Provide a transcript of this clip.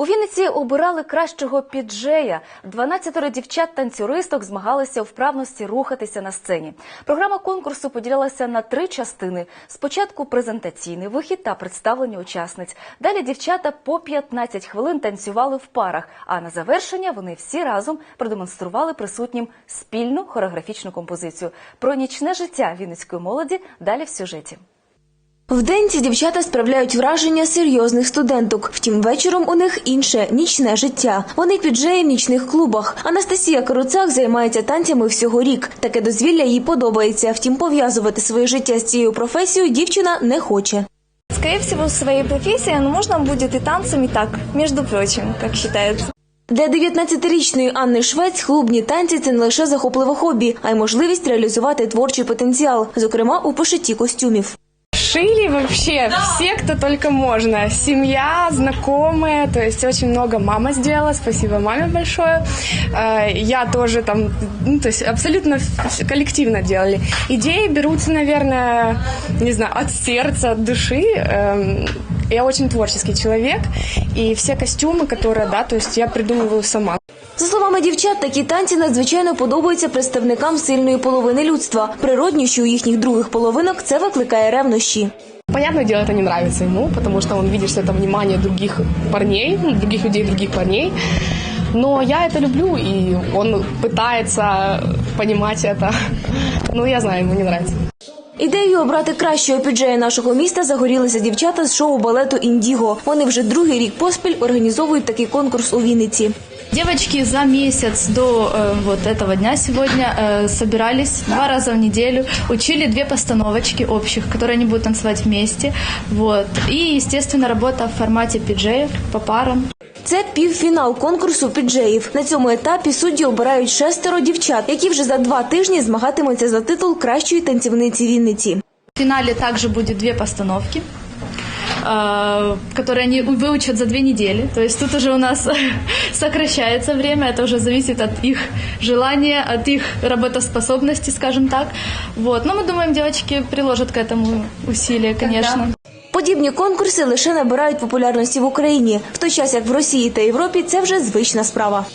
У Вінниці обирали кращого піджея. 12 дівчат-танцюристок змагалися у вправності рухатися на сцені. Програма конкурсу поділилася на три частини: спочатку презентаційний вихід та представлення учасниць. Далі дівчата по 15 хвилин танцювали в парах. А на завершення вони всі разом продемонстрували присутнім спільну хореографічну композицію. Про нічне життя вінницької молоді далі в сюжеті. Вдень ці дівчата справляють враження серйозних студенток. Втім, вечором у них інше нічне життя. Вони піджеї в нічних клубах. Анастасія Каруцак займається танцями всього рік. Таке дозвілля їй подобається. Втім, пов'язувати своє життя з цією професією дівчина не хоче. Скорее всего, своей профессией, но можно будет и танцами так, между прочим, как считается. Для 19-річної Анни Швець клубні танці це не лише захопливе хобі, а й можливість реалізувати творчий потенціал, зокрема у пошитті костюмів. Шили вообще все, кто только можно. Семья, знакомые, то есть очень много мама сделала, спасибо маме большое. Э, Я тоже там, ну, то есть абсолютно коллективно делали. Идеи берутся, наверное, не знаю, от сердца, от души. Эм, Я очень творческий человек, и все костюмы, которые, да, то есть я придумываю сама. За словами дівчат, такі танці надзвичайно подобаються представникам сильної половини людства. Природніші у їхніх других половинок це викликає ревнощі. Понятное дело, это не нравится ему, потому что он видит, что это внимание других парней, ну, других людей, других парней. Но я это люблю, и он пытается понимать это. Ну, я знаю, ему не нравится. Ідеєю обрати кращого піджея нашого міста загорілися дівчата з шоу балету Індіго. Вони вже другий рік поспіль організовують такий конкурс у Вінниці. Девочки за месяц до э, вот этого дня сегодня э, собирались два раза в неделю, учили две постановочки общих, которые они будут танцевать вместе. Вот. И, естественно, работа в формате пиджеев по парам. Це півфінал конкурсу піджеїв. На цьому етапі судді обирають шестеро дівчат, які вже за два тижні змагатимуться за титул кращої танцівниці Вінниці. В финале также будет две постановки э, которые они выучат за две недели. То есть тут уже у нас сокращается время, это уже зависит от их желания, от их работоспособности, скажем так. Вот. Но мы думаем, девочки приложат к этому усилия, конечно. Подібні конкурси лише набирають популярності в Україні, в той час як в Росії та Європі це вже звична справа.